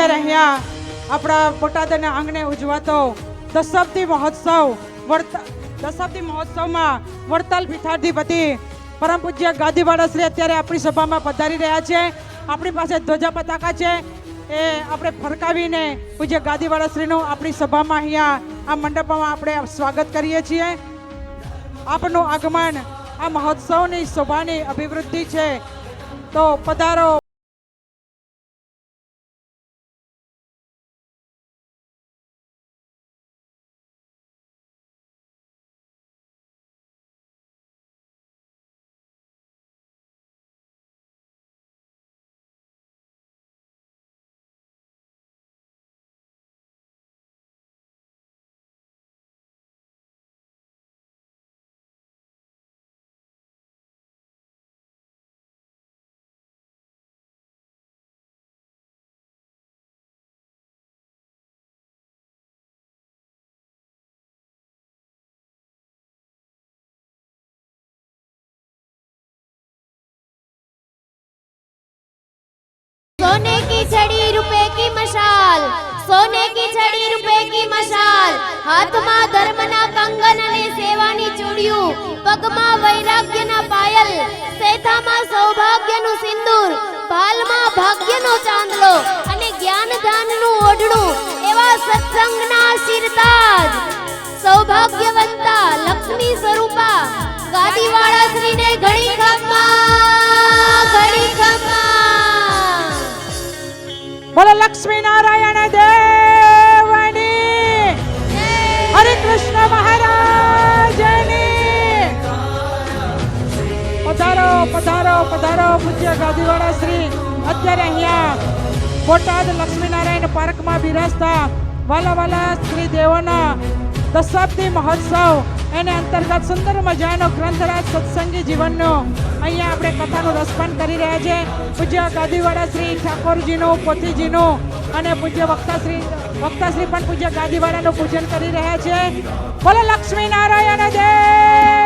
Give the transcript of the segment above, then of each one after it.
અત્યારે અહીંયા આપણા બોટાદના આંગણે ઉજવાતો દશાબ્દી મહોત્સવ વર્ત- દશાબ્દી મહોત્સવમાં વડતાલ પીઠાધિપતિ પરમ પૂજ્ય ગાદીવાળા શ્રી અત્યારે આપણી સભામાં પધારી રહ્યા છે. આપણી પાસે ધ્વજા પતાકા છે. એ આપણે ફરકાવીને પૂજ્ય ગાદીવાળા શ્રીનું આપણી સભામાં અહીંયા આ મંડપમાં આપણે સ્વાગત કરીએ છીએ. આપનું આગમન આ મહોત્સવની શોભાની અભિવૃદ્ધિ છે. તો પધારો. સોને કી છડી રૂપે કી મશાલ, હાથમાં ધર્મના કંગન અને સેવાની ચૂડિયું, પગમાં વૈરાગ્યના પાયલ, સેથામાં સૌભાગ્યનું સિંદૂર, પાલમાં ભાગ્યનો ચાંદલો અને જ્ઞાન દાનનું ઓઢણું, એવા સત્સંગના આશીર્વાદ સૌભાગ્યવંતા લક્ષ્મી સ્વરૂપા, ગાદીવાળા શ્રીને ઘણી ખાપમાં બોલો લક્ષ્મી નારાયણ દેવની હરે કૃષ્ણ મહારાજની પધારો પધારો પધારો પૂજ્ય ગાદીવાળા શ્રી અત્યારે અહીંયા બોટાદ લક્ષ્મીનારાયણ પાર્કમાં બિરાજતા વાલા વાલા શ્રી દેવોના દશાબ્દી મહોત્સવ એને અંતર્ગત સુંદર મજાનો ગ્રંથરાજ સત્સંગી જીવનનો અહીંયા આપણે કથાનું રસપાન કરી રહ્યા છે. પૂજ્ય ગાદીવાડા શ્રી ઠાકોરજીનું, પોથીજીનું અને પૂજ્ય વક્તાશ્રી વક્તાશ્રી પણ પૂજ્ય ગાદીવાડાનું પૂજન કરી રહ્યા છે. બોલો લક્ષ્મી નારાયણ દેવની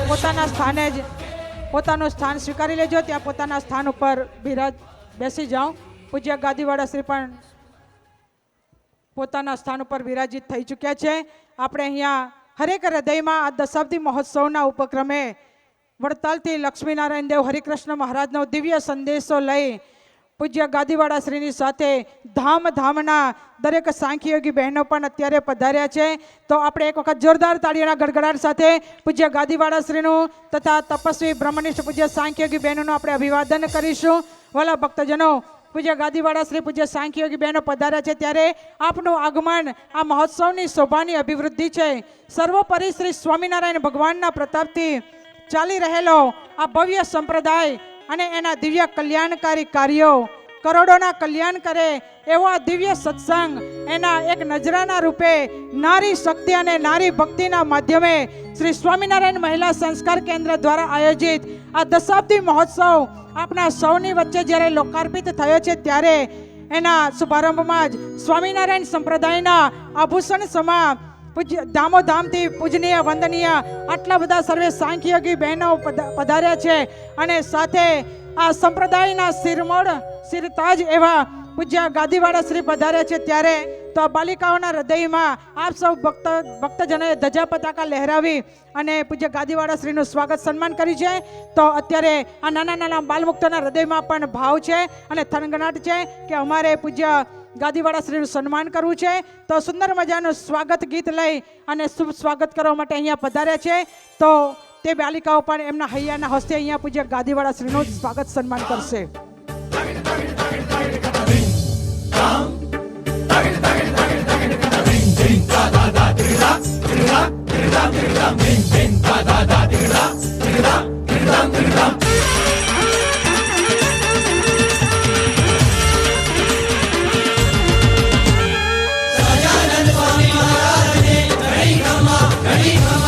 પોતાના સ્થાને જ પોતાનું સ્થાન સ્વીકારી લેજો. ત્યાં પોતાના સ્થાન ઉપર બિરાજ બેસી જાઓ. પૂજ્ય ગાદીવાડા શ્રી પણ પોતાના સ્થાન ઉપર વિરાજિત થઈ ચૂક્યા છે. આપણે અહીંયા હરેક હૃદયમાં આ દશાબ્દી મહોત્સવના ઉપક્રમે વડતાલથી લક્ષ્મીનારાયણ દેવ હરિકૃષ્ણ મહારાજનો દિવ્ય સંદેશો લઈ પૂજ્ય ગાદીવાળા શ્રીની સાથે ધામ ધામના દરેક સાંખીયોગી બહેનો પણ અત્યારે પધાર્યા છે. તો આપણે એક વખત જોરદાર તાળીઓના ગડગડાટ સાથે પૂજ્ય ગાદીવાળા શ્રીનું તથા તપસ્વી બ્રહ્મનિષ્ઠ પૂજ્ય સાંખીયોગી બહેનોનું આપણે અભિવાદન કરીશું. વાલા ભક્તજનો, પૂજ્ય ગાદીવાળા શ્રી, પૂજ્ય સાંખીયોગી બહેનો પધાર્યા છે ત્યારે આપનું આગમન, આ મહોત્સવની શોભાની અભિવૃદ્ધિ છે. સર્વોપરી શ્રી સ્વામિનારાયણ ભગવાનના પ્રતાપથી ચાલી રહેલો આ ભવ્ય સંપ્રદાય અને એના દિવ્ય કલ્યાણકારી કાર્યો કરોડોના કલ્યાણ કરે એવો આ દિવ્ય સત્સંગ એના એક નજરાના રૂપે નારી શક્તિ અને નારી ભક્તિના માધ્યમે શ્રી સ્વામિનારાયણ મહિલા સંસ્કાર કેન્દ્ર દ્વારા આયોજિત આ દશાબ્દી મહોત્સવ આપણા સૌની વચ્ચે જ્યારે લોકાર્પિત થયો છે ત્યારે એના શુભારંભમાં જ સ્વામિનારાયણ સંપ્રદાયના આભૂષણ સમા પૂજ્ય ધામોધામથી પૂજનીય, વંદનીય, આટલા બધા સર્વે સાંખ્યયોગી બહેનો પધ- પધાર્યા છે. અને સાથે આ સંપ્રદાયના શિરમોડ શિરતાજ એવા પૂજ્ય ગાદીવાળા શ્રી પધાર્યા છે ત્યારે તો આ બાલિકાઓના હૃદયમાં આપ સૌ ભક્ત, ભક્તજનોએ ધજા પતાકા લહેરાવી અને પૂજ્ય ગાદીવાળા શ્રીનું સ્વાગત સન્માન કર્યું છે. તો અત્યારે આ નાના નાના બાલમુક્તોના હૃદયમાં પણ ભાવ છે અને થનગનાટ છે કે અમારે પૂજ્ય ગાદીવાળા શ્રીનું સન્માન કરવું છે. તો સુંદર મજાનું સ્વાગત ગીત લઈ અને શુભ સ્વાગત કરવા માટે અહીંયા પધાર્યા છે. તો તે બાલિકાઓ પણ એમના હૈયાના હસ્તે અહીંયા પૂજ્ય ગાદીવાળા શ્રીનું સ્વાગત સન્માન કરશે. da da dirda dirda dirda dirda min min da da da dirda dirda dirda dirda Sajanan Swami Maharaj ne Hari Rama Hari Rama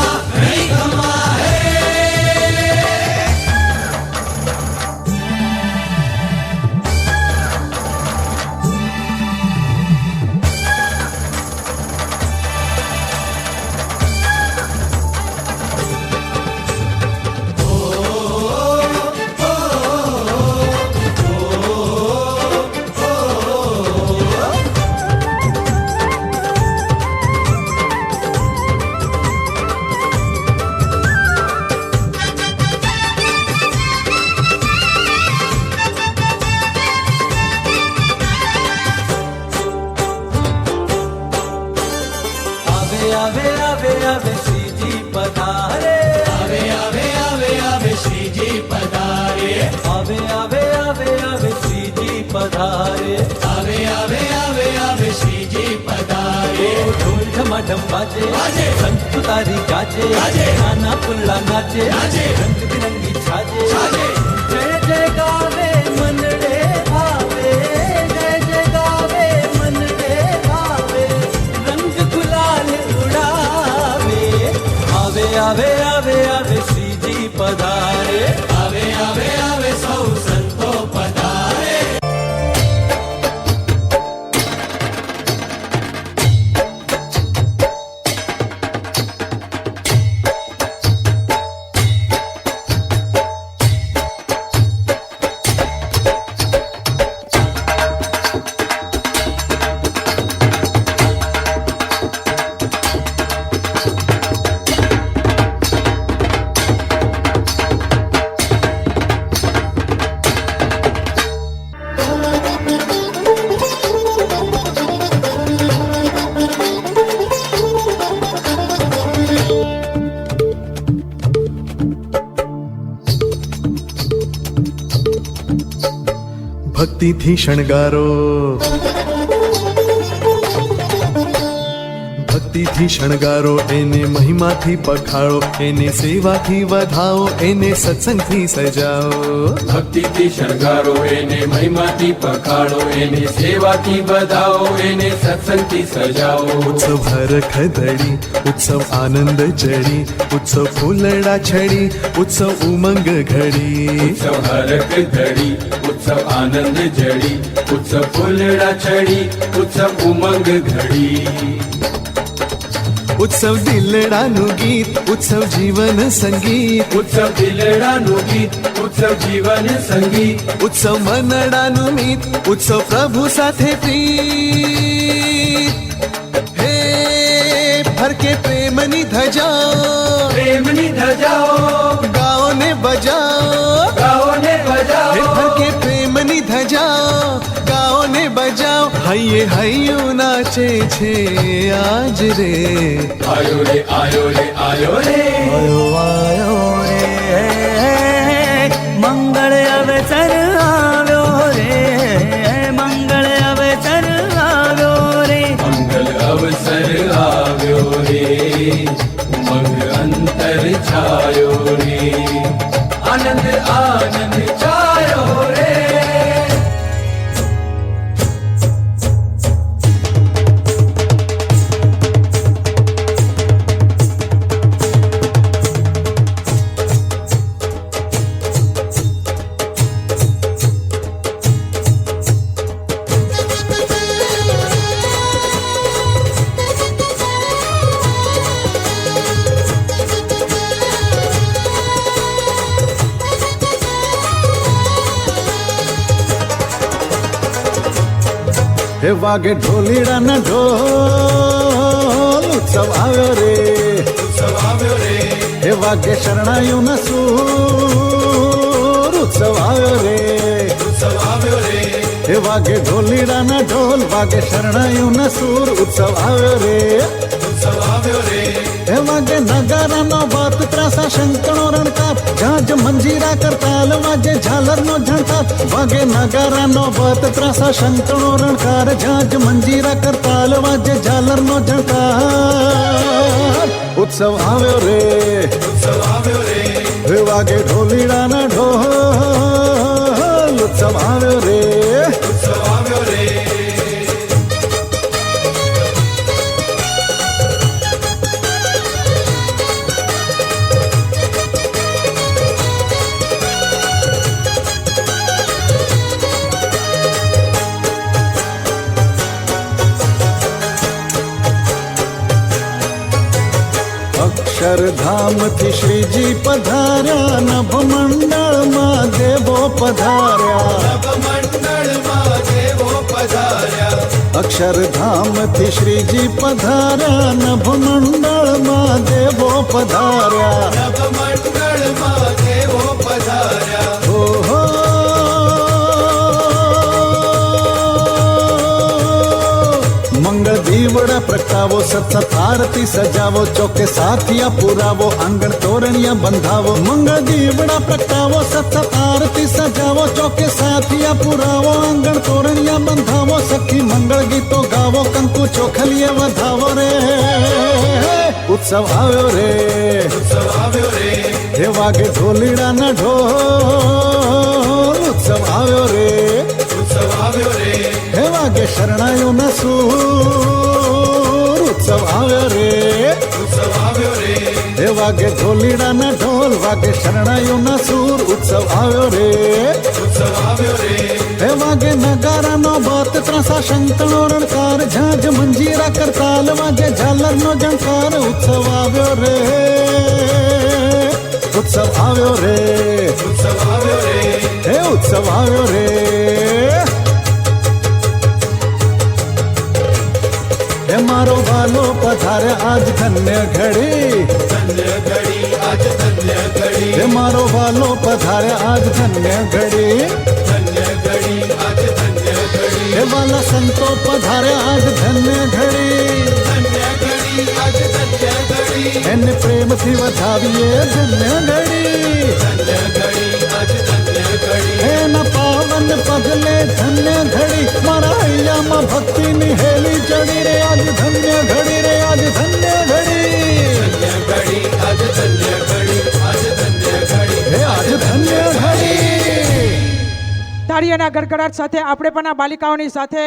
પધારે. આવે આવે આવે આવે શ્રીજી પધારે. ઢોલ ઢમાઢમ બાજે આજે સંત તારી ગાજે આજે નાના પુલ્લા નાચે. આજે રંગ બિરંગી છાજે. છાજે. જય જય ગાવે મનડે ભાવે. જય જય ગાવે ભાવે. રંગ ગુલાલ ઉડાવે. આવે આવે ભક્તિથી શણગારો. ભક્તિથી શણગારો એને મહિમાથી પખાળો એને સેવાથી વધાવો એને સત્સંગથી સજાવો. ભક્તિથી શણગારો એને મહિમાથી પખાળો એને સેવાથી વધાવો એને સત્સંગથી સજાવો. ઉત્સવ હરખ ધડી ઉત્સવ આનંદ ચડી ઉત્સવ ફૂલડા છડી ઉત્સવ ઉમંગ ઘડી. ઉત્સવ હરક ધડી ઉત્સવ આનંદ જડી ઉત્સવ ફૂલડા છડી ઉત્સવ ઉમંગ ઘડી. ઉત્સવ દિલડાનું ગીત ઉત્સવ જીવન સંગીત ઉત્સવ દિલડાનું ગીત ઉત્સવ જીવન સંગીત ઉત્સવ મનડાનું મીત ઉત્સવ પ્રભુ સાથે પ્રીત હે ફરકે પ્રેમની ધજા પ્રેમની ધજાઓ ગાઓ ને બજાઓ ગાઓ ને હે બજાવો ફરકે પ્રેમની ધજા બજાઓ હૈયે હૈયું નાચે છે આજ રે આયો રે આયો રે આયો રે આયો આયો રે મંગળ અવસર આવ્યો રે મંગળ અવસર આવ્યો રે મંગલ અવસર આવ્યો રે ઉમંગ અંતર છાયો રે આનંદ આનંદ છાયો હે વાગે ઢોલીડાના ઢોલ ઉત્સવ આવ્યો રે. ઉત્સવ આવ્યો રે હે વાગે શરણાયુના સૂર ઉત્સવ આવ્યો રે. ઉત્સવ આવ્યો રે હે વાગે ઢોલીડાના ઢોલ, વાગે શરણાયુના સૂર ઉત્સવ આવ્યો રે. ઉત્સવ આવ્યો રે હે વાગે નગારાનો વાત ત્રાસા શંકણો રણકાર જાજ મંજીરા કરતાલ વાગે ઝાલરનો ઝણકાર વાગે નગારાનો વત ત્રાસા શંકણો રણકાર. જાજ મંજીરા કરતાલ વાગે ઝાલરનો ઝણકાર ઉત્સવ આવ્યો રે. ઉત્સવ આવ્યો રે વાગે ઢોલીડાના ઢોલ. ઉત્સવ આવ્યો રે. અક્ષરધામથી શ્રીજી પધાર્યા નભ મંડળમાં દેવો પધાર્યા. અક્ષરધામથી શ્રીજી પધાર્યા નભ મંડળમાં દેવો પધાર્યા. મંગળ દીવડા પ્રગટાવ ગાવો સતસત આરતી સજાવો ચોકે સાથિયા પુરાવો આંગણ તોરણિયા બંધાવો મંગળ દીવડા પ્રગટાવો સતસત આરતી સજાવો ચોકે સાથિયા પુરાવો આંગણ તોરણિયા બંધાવો સખી મંગળ ગીતો ગાવો કંકુ ચોખલીએ વધાવો રે ઉત્સવ આવ્યો રે ઉત્સવ આવ્યો રે હે વાગે ઢોલીડાના ઢોલ ઉત્સવ આવ્યો રે ઉત્સવ આવ્યો રે હે વાગે શરણાયોના સૂર ઉત્સવ આવ્યો રે. ઉત્સવ આવ્યો રે હે વાગે ઢોલીડાના ઢોલ, વાગે શરણાયોના સૂર, ઉત્સવ આવ્યો રે. ઉત્સવ આવ્યો રે હે વાગે નગારાનો બાત, ત્રાસા શંકનો રણકાર ઝાંઝ મંજીરા કરતાલ વાગે ઝાલરનો જણકાર, ઉત્સવ આવ્યો રે. ઉત્સવ આવ્યો રે. ઉત્સવ આવ્યો રે હે ઉત્સવ આવ્યો રે. મારો વાલો પધારે આજ ધન્ય ઘડી ધન્ય ઘડી આજ ધન્ય ઘડી હે મારો વાલો પધારે આજ ધન્ય ઘડી ધન્ય ઘડી આજ ધન્ય ઘડી હે વાલા સંતો પધારે આજ ધન્ય ઘડી ધન્ય ઘડી આજ ધન્ય ઘડી એને પ્રેમથી વધાવીએ ધન્ય ઘડી ધન્ય ઘડી તાળીઓના ગડગડાટ સાથે આપણે પણ આ બાલિકાઓની સાથે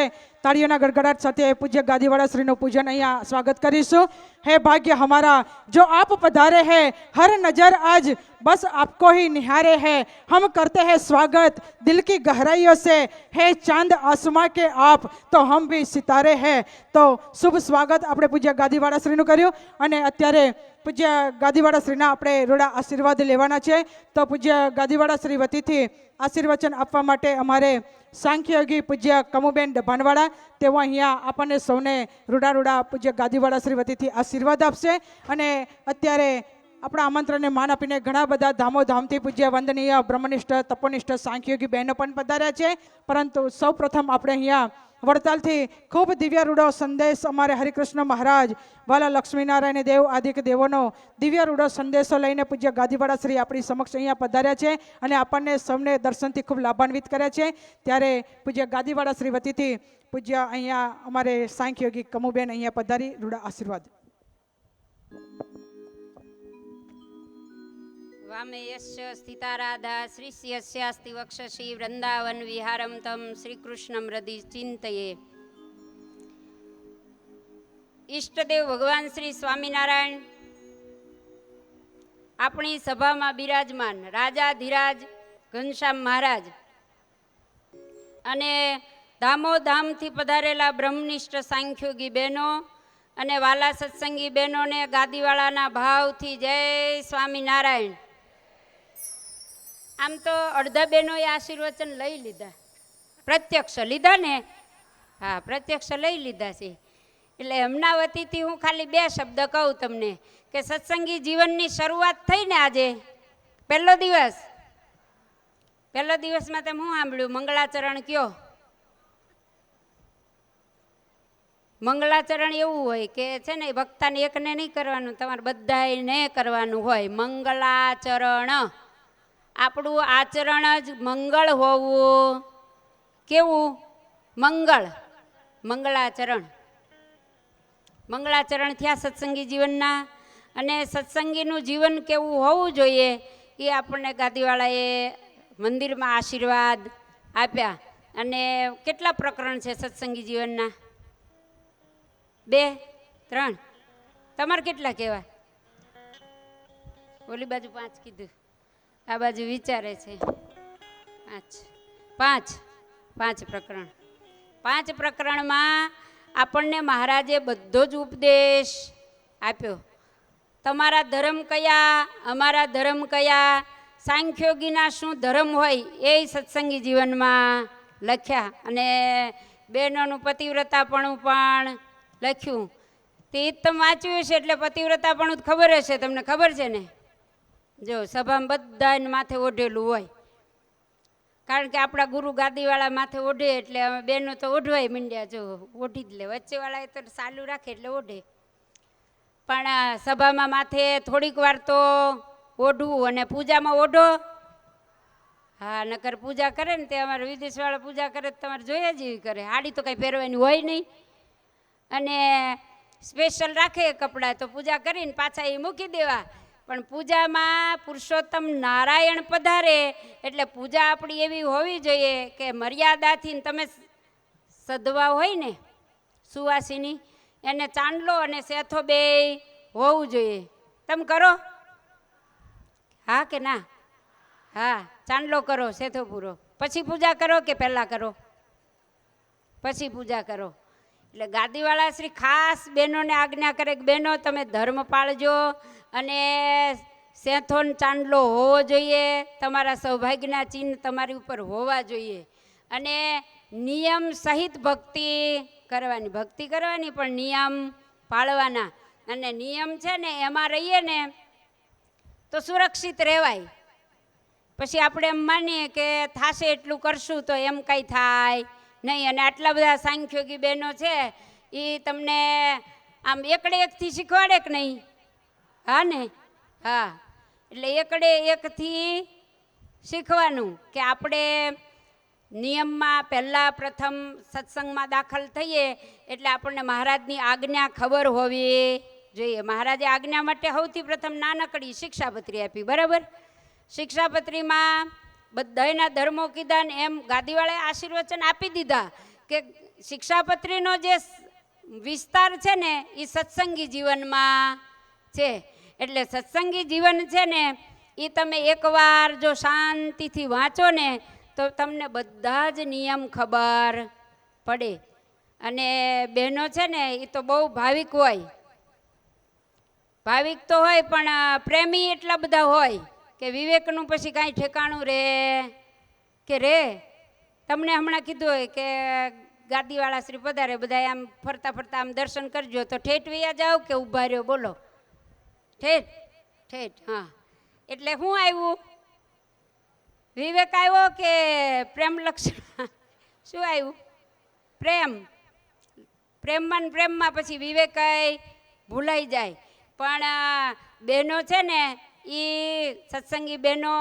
તાળીઓના ગડગડાટ સાથે પૂજ્ય ગાદીવાળા શ્રીનું પૂજન અહીંયા સ્વાગત કરીશું હે ભાગ્ય હમારા જો આપ પધારે હે હર નજર આજ बस आपको ही निहारे हैं हम करते हैं स्वागत दिल की गहराइयों से है चांद आसमां के आप તો હમ ભી સિતારે હે તો શુભ સ્વાગત આપણે પૂજ્ય ગાદીવાળા શ્રીનું કર્યું અને અત્યારે પૂજ્ય ગાદીવાળા શ્રીના આપણે રોડા આશીર્વાદ લેવાના છે તો પૂજ્ય ગાદીવાળા શ્રી વતીથી આશીર્વચન આપવા માટે અમારે સાંખ્યયોગી પૂજ્ય કમુબેન ડભાણવાળા, તેઓ અહીંયા આપણને સૌને રૂડા રૂડા પૂજ્ય ગાદીવાળા શ્રી વતીથી આશીર્વાદ આપશે. અને અત્યારે આપણા આમંત્રણને માન આપીને ઘણા બધા ધામો ધામથી પૂજ્ય વંદનીય બ્રહ્મનિષ્ઠ, તપોનિષ્ઠ, સાંખ્યોગી બહેનો પણ પધાર્યા છે. પરંતુ સૌ આપણે અહીંયા વડતાલથી ખૂબ દિવ્ય રૂડો સંદેશ અમારે હરિકૃષ્ણ મહારાજ વાલા લક્ષ્મીનારાયણ દેવ આદિક દેવોનો દિવ્ય રૂડો સંદેશો લઈને પૂજ્ય ગાદીવાળા શ્રી આપણી સમક્ષ અહીંયા પધાર્યા છે અને આપણને સૌને દર્શનથી ખૂબ લાભાન્વિત કર્યા છે. ત્યારે પૂજ્ય ગાદીવાળા શ્રી વતીથી પૂજ્ય અહીંયા અમારે સાંખ્યોગી કમુબેન અહીંયા પધારી રૂડા આશીર્વાદ. વામે સ્થિતારાધા શ્રીશ્યસ્યાસ્તિ વક્ષસી વૃંદાવન વિહારમ તમ શ્રીકૃષ્ણમ હૃદિ ચિંતયે ઈષ્ટદેવ ભગવાન શ્રી સ્વામિનારાયણ આપણી સભામાં બિરાજમાન રાજા ધીરાજ ઘનશ્યામ મહારાજ અને ધામોધામથી પધારેલા બ્રહ્મનિષ્ઠ સાંખ્યોગી બહેનો અને વાલા સત્સંગી બહેનોને ગાદીવાળાના ભાવથી જય સ્વામિનારાયણ આમ તો અડધા બહેનોએ આશીર્વચન લઈ લીધા. પ્રત્યક્ષ લીધા ને? હા, પ્રત્યક્ષ લઈ લીધા છે. એટલે એમના વતીથી હું ખાલી બે શબ્દ કહું તમને કે સત્સંગી જીવનની શરૂઆત થઈ ને આજે? પહેલો દિવસ. પહેલો દિવસમાં તમે હું સાંભળ્યું? મંગળાચરણ કયો? મંગળાચરણ એવું હોય કે છે ને, ભક્તાને એકને નહીં કરવાનું, તમારે બધાને કરવાનું હોય. મંગળાચરણ. આપણું આચરણ જ મંગળ હોવું. કેવું? મંગળ. મંગળાચરણ. મંગળાચરણ થયા સત્સંગી જીવનના. અને સત્સંગીનું જીવન કેવું હોવું જોઈએ એ આપણને ગાદીવાળાએ મંદિરમાં આશીર્વાદ આપ્યા. અને કેટલા પ્રકરણ છે સત્સંગી જીવનના? બે? ત્રણ? તમારે કેટલા કહેવાય? ઓલી બાજુ પાંચ કીધું. આ બાજુ વિચારે છે. પાંચ. પાંચ. પાંચ પ્રકરણ. પાંચ પ્રકરણમાં આપણને મહારાજે બધો જ ઉપદેશ આપ્યો. તમારા ધર્મ કયા? અમારા ધર્મ કયા? સાંખ્યોગીના શું ધર્મ હોય એ સત્સંગી જીવનમાં લખ્યા અને બહેનોનું પતિવ્રતાપણું પણ લખ્યું. તે જ તમે વાંચ્યું હશે એટલે પતિવ્રતાપણું ખબર હશે, તમને ખબર છે ને? જો સભામાં બધાને માથે ઓઢેલું હોય. કારણ કે આપણા ગુરુ ગાદીવાળા માથે ઓઢે એટલે અમે બેનો તો ઓઢવાય મીંડ્યા જો ઓઢી જ લે. વચ્ચેવાળા તો ચાલુ રાખે એટલે ઓઢે. પણ સભામાં માથે થોડીક વાર તો ઓઢવું અને પૂજામાં ઓઢો. હા, નકર પૂજા કરે ને તે અમારે વિદેશવાળા પૂજા કરે તો તમારે જોઈએ જ એવી કરે. હાડી તો કંઈ પહેરવાની હોય નહીં. અને સ્પેશિયલ રાખે કપડાં તો પૂજા કરીને પાછા એ મૂકી દેવા. પણ પૂજામાં પુરુષોત્તમ નારાયણ પધારે, એટલે પૂજા આપણી એવી હોવી જોઈએ કે મર્યાદાથી તમે સદવા હોય ને, સુવાસીની, એને ચાંદલો અને સેથો બે હોવું જોઈએ. તમે કરો? હા કે ના? હા, ચાંદલો કરો સેથો પૂરો. પછી પૂજા કરો કે પહેલાં કરો? પછી પૂજા કરો. એટલે ગાદીવાળા શ્રી ખાસ બહેનોને આજ્ઞા કરે કે બહેનો, તમે ધર્મ પાળજો અને સેથોન ચાંદલો હોવો જોઈએ, તમારા સૌભાગ્યના ચિહ્ન તમારી ઉપર હોવા જોઈએ. અને નિયમ સહિત ભક્તિ કરવાની ભક્તિ કરવાની પણ નિયમ પાળવાના. અને નિયમ છે ને, એમાં રહીએ ને, તો સુરક્ષિત રહેવાય. પછી આપણે એમ માનીએ કે થાશે એટલું કરશું તો એમ કાંઈ થાય નહીં. અને આટલા બધા સાંખ્યોગી બહેનો છે એ તમને આમ એકડે એકથી શીખવાડે કે નહીં? હા ને? હા. એટલે એકડે એકથી શીખવાનું કે આપણે નિયમમાં પહેલાં પ્રથમ સત્સંગમાં દાખલ થઈએ એટલે આપણને મહારાજની આજ્ઞા ખબર હોવી જોઈએ. મહારાજે આજ્ઞા માટે સૌથી પ્રથમ નાનકડી શિક્ષાપત્રી આપી, બરાબર? શિક્ષાપત્રીમાં બધાયના ધર્મો કીધા ને એમ ગાદીવાળાએ આશીર્વચન આપી દીધા કે શિક્ષાપત્રીનો જે વિસ્તાર છે ને એ સત્સંગી જીવનમાં છે. એટલે સત્સંગી જીવન છે ને, એ તમે એકવાર જો શાંતિથી વાંચો ને, તો તમને બધા જ નિયમ ખબર પડે. અને બહેનો છે ને, એ તો બહુ ભાવિક હોય. ભાવિક તો હોય, પણ પ્રેમી એટલા બધા હોય કે વિવેકનું પછી કાંઈ ઠેકાણું રે કે રે. તમને હમણાં કીધું હોય કે ગાદીવાળા શ્રી પધારે બધા આમ ફરતા ફરતા આમ દર્શન કરજો, તો ઠેઠ વૈયા જાઓ કે ઊભા રહ્યો, બોલો. ઠેઠ ઠેઠ, હા. એટલે શું આવ્યું? વિવેક આવ્યો કે પ્રેમ લક્ષણ? શું આવ્યું? પ્રેમ. પ્રેમમાં પ્રેમમાં પછી વિવેક ભૂલાઈ જાય. પણ બહેનો છે ને એ સત્સંગી બહેનો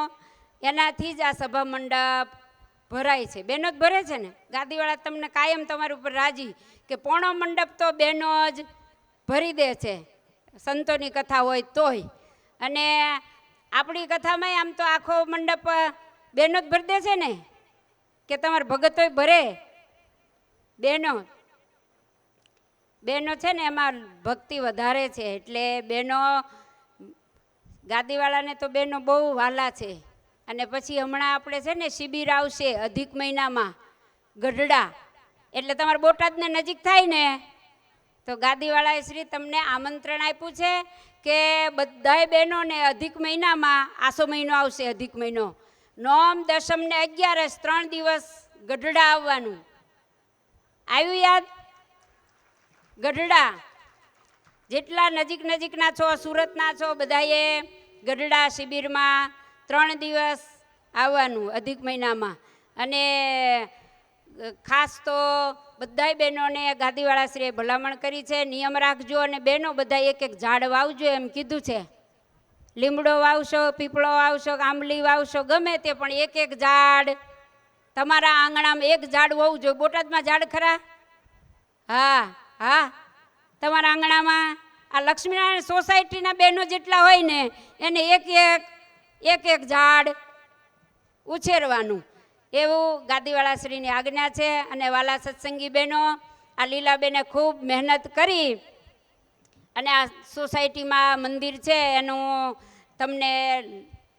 એનાથી જ આ સભા મંડપ ભરાય છે. બહેનો જ ભરે છે ને? ગાદીવાળા તમને કાયમ તમારી ઉપર રાજી કે પોણો મંડપ તો બહેનો જ ભરી દે છે. સંતોની કથા હોય તોય. અને આપણી કથામાંય આમ તો આખો મંડપ બહેનો જ ભરી દે છે ને? કે તમારા ભગતોય ભરે? બહેનો બહેનો છે ને, એમાં ભક્તિ વધારે છે. એટલે બહેનો ગાદીવાળાને તો બહેનો બહુ વાલા છે. અને પછી હમણાં આપણે છે ને, શિબિર આવશે અધિક મહિનામાં ગઢડા. એટલે તમારે બોટાદને નજીક થાય ને? તો ગાદીવાળાએ શ્રી તમને આમંત્રણ આપ્યું છે કે બધાય બહેનોને અધિક મહિનામાં, આસો મહિનો આવશે અધિક મહિનો. નોમ, દશમ ને અગિયારસ ત્રણ દિવસ ગઢડા આવવાનું. આવ્યું યાદ? ગઢડા. જેટલા નજીક નજીકના છો, સુરતના છો બધાએ ગઢડા શિબિરમાં ત્રણ દિવસ આવવાનું અધિક મહિનામાં. અને ખાસ તો બધાય બહેનોને ગાદીવાળાશ્રીએ ભલામણ કરી છે. નિયમ રાખજો અને બહેનો બધા એક એક ઝાડ વાવજો એમ કીધું છે. લીમડો વાવશો, પીપળો વાવશો, આંબલી વાવશો, ગમે તે પણ એક એક ઝાડ. તમારા આંગણામાં એક ઝાડ હોવું જોઈએ. બોટાદમાં ઝાડ ખરા? હા હા. તમારા આંગણામાં આ લક્ષ્મીનારાયણ સોસાયટીના બહેનો જેટલા હોય ને, એને એક એક એક એક ઝાડ ઉછેરવાનું. એવું ગાદીવાળા શ્રીની આજ્ઞા છે અને વાલા સત્સંગી બહેનો, આ લીલાબેને ખૂબ મહેનત કરી અને આ સોસાયટીમાં મંદિર છે, એનું તમને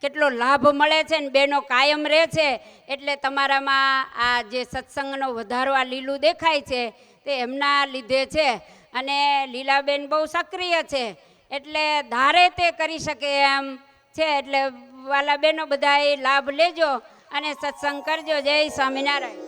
કેટલો લાભ મળે છે ને બેનો કાયમ રહે છે, એટલે તમારામાં આ જે સત્સંગનો વધારો આ લીલું દેખાય છે, તે એમના લીધે છે. અને લીલાબેન બહુ સક્રિય છે, એટલે ધારે તે કરી શકે એમ છે, એટલે વાલા બહેનો બધાએ લાભ લેજો. અને સત્સંગ કરજો. જય સ્વામિનારાયણ.